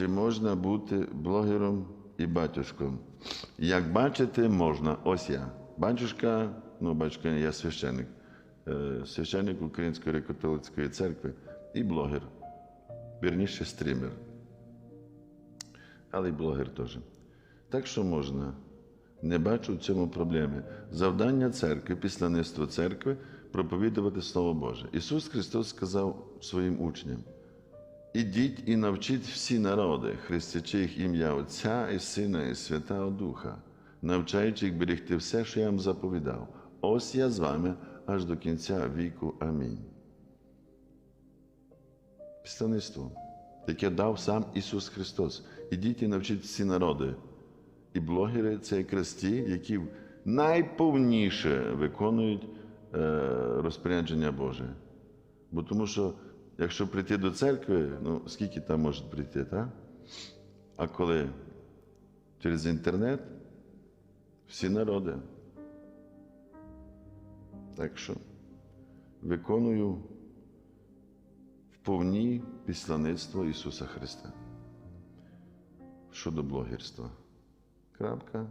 Чи можна бути блогером і батюшком? Як бачите, можна. Ось я. Батюшка, ну, батюшка, я священник, е, священник Української греко-католицької церкви і блогер. Вірніше, стрімер. Але й блогер теж. Так що можна. Не бачу в цьому проблеми. Завдання церкви, післаництво церкви проповідувати Слово Боже. Ісус Христос сказав своїм учням: Ідіть і навчіть всі народи, хрестячи їх ім'я Отця і Сина, і Святого Духа, навчаючи їх берегти все, що я вам заповідав. Ось я з вами аж до кінця віку. Амінь. Післаництво, яке дав сам Ісус Христос. Ідіть і навчіть всі народи. І блогери це якраз ті, які найповніше виконують е, розпорядження Боже. Бо тому що, якщо прийти до церкви, ну скільки там може прийти, так? А коли через інтернет всі народи. Так що виконую вповні післаництво Ісуса Христа щодо блогерства. Крапка.